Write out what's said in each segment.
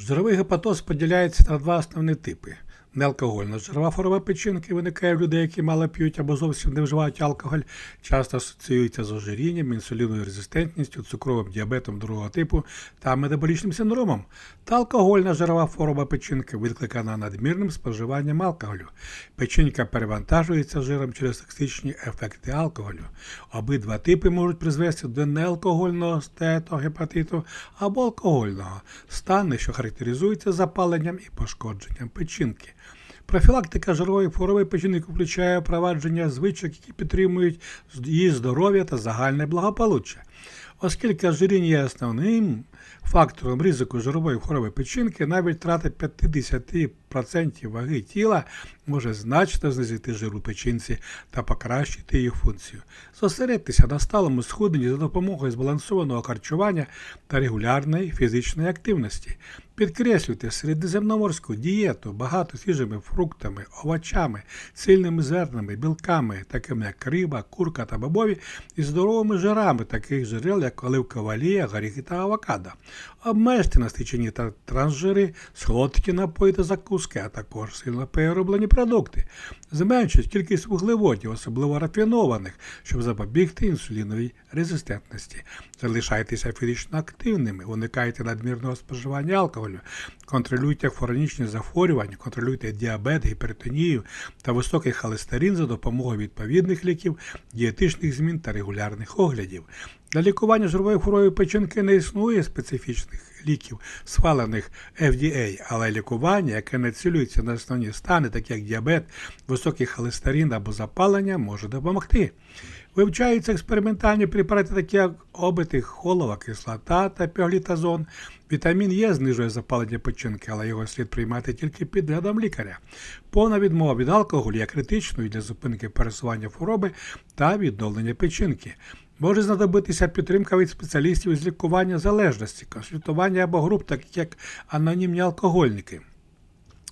Жировий гепатоз поділяється на два основні типи. Неалкогольна жирова форма печінки виникає в людей, які мало п'ють або зовсім не вживають алкоголь, часто асоціюється з ожирінням, інсуліновою резистентністю, цукровим діабетом другого типу та метаболічним синдромом. Та алкогольна жирова форма печінки викликана надмірним споживанням алкоголю. Печінка перевантажується жиром через токсичні ефекти алкоголю. Обидва типи можуть призвести до неалкогольного стеатогепатиту або алкогольного стани, що характеризуються запаленням і пошкодженням печінки. Профілактика жирової хвороби печінки включає впровадження звичок, які підтримують її здоров'я та загальне благополуччя. Оскільки ожиріння є основним фактором ризику жирової хвороби печінки, навіть втрата 50% ваги тіла може значно знизити жир у печінці та покращити її функцію. Зосередьтеся на сталому схудненні за допомогою збалансованого харчування та регулярної фізичної активності. Підкреслюйте середземноморську дієту багато свіжими фруктами, овочами, цільними зернами, білками, такими як риба, курка та бобові, і здоровими жирами таких джерел, як оливкова олія, горіхи та авокадо. Обмежте насичені та трансжири, солодкі напої та закуски, а також сильно перероблені продукти. Зменшіть кількість вуглеводів, особливо рафінованих, щоб запобігти інсуліновій резистентності. Залишайтеся фізично активними, уникайте надмірного споживання алкоголю, контролюйте хронічні захворювання, контролюйте діабет, гіпертонію та високий холестерин за допомогою відповідних ліків, дієтичних змін та регулярних оглядів. Для лікування жирової хвороби печінки не існує специфічних ліків, схвалених FDA, але лікування, яке націлюється на основні стани, такі як діабет, високий холестерин або запалення, може допомогти. Вивчаються експериментальні препарати, такі як обитих, холова, кислота та піглітазон. Вітамін Е знижує запалення печінки, але його слід приймати тільки під рядом лікаря. Повна відмова від алкоголю є критичною для зупинки пересування хвороби та відновлення печінки. Може знадобитися підтримка від спеціалістів з лікування залежності, консультування або груп, таких як анонімні алкогольники.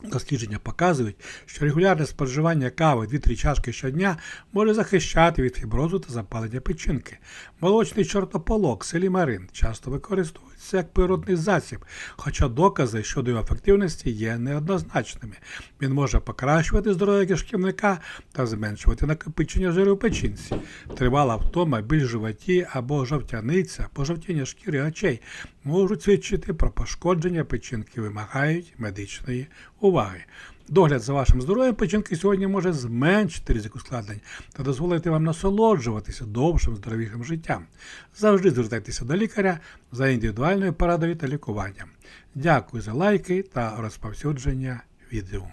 Дослідження показують, що регулярне споживання кави 2-3 чашки щодня може захищати від фіброзу та запалення печінки. Молочний чортополок, селімарин часто використовується як природний засіб, хоча докази щодо його ефективності є неоднозначними. Він може покращувати здоров'я кишківника та зменшувати накопичення жиру в печінці. Тривала втома, біль в животі або жовтяниця, пожовтіння шкіри очей можуть свідчити про пошкодження печінки, вимагають медичної уваги. Догляд за вашим здоров'ям печінки сьогодні може зменшити ризик ускладнень та дозволити вам насолоджуватися довшим здоровішим життям. Завжди звертайтеся до лікаря за індивідуальною порадою та лікуванням. Дякую за лайки та розповсюдження відео.